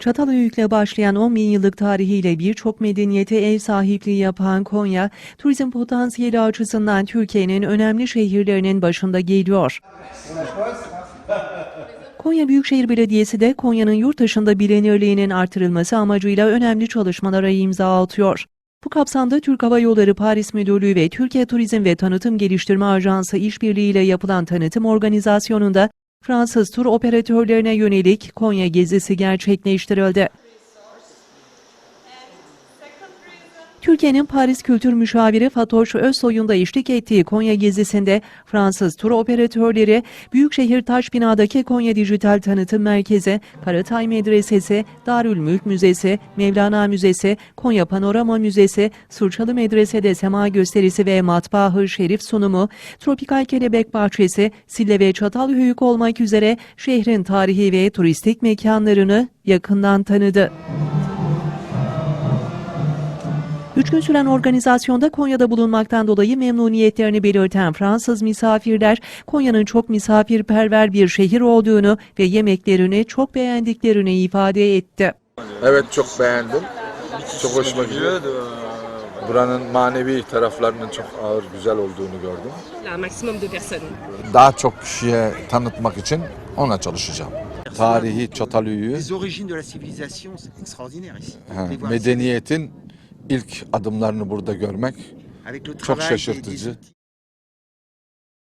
Çatalhöyük'le başlayan 10 bin yıllık tarihiyle birçok medeniyete ev sahipliği yapan Konya, turizm potansiyeli açısından Türkiye'nin önemli şehirlerinin başında geliyor. Konya Büyükşehir Belediyesi de Konya'nın yurt dışında bilinirliğinin artırılması amacıyla önemli çalışmalara imza atıyor. Bu kapsamda Türk Hava Yolları Paris Müdürlüğü ve Türkiye Turizm ve Tanıtım Geliştirme Ajansı işbirliğiyle yapılan tanıtım organizasyonunda Fransız tur operatörlerine yönelik Konya gezisi gerçekleştirildi. Türkiye'nin Paris Kültür Müşaviri Fatoş Özsoy'un da eşlik ettiği Konya gezisinde Fransız tur operatörleri Büyükşehir Taşbina'daki Konya Dijital Tanıtım Merkezi, Karatay Medresesi, Darülmülk Müzesi, Mevlana Müzesi, Konya Panorama Müzesi, Surçalı Medrese'de sema gösterisi ve matbaahı şerif sunumu, Tropikal Kelebek Bahçesi, Sille ve Çatalhöyük olmak üzere şehrin tarihi ve turistik mekanlarını yakından tanıdı. Üç gün süren organizasyonda Konya'da bulunmaktan dolayı memnuniyetlerini belirten Fransız misafirler, Konya'nın çok misafirperver bir şehir olduğunu ve yemeklerini çok beğendiklerini ifade etti. Evet çok beğendim. Çok hoşuma gidiyor. Buranın manevi taraflarının çok ağır güzel olduğunu gördüm. Daha çok kişiye tanıtmak için ona çalışacağım. Tarihi Çatalhöyük'ü, Les origines de la civilisation, c'est extraordinaire ici. ha, Les voir medeniyetin ilk adımlarını burada görmek çok şaşırtıcı.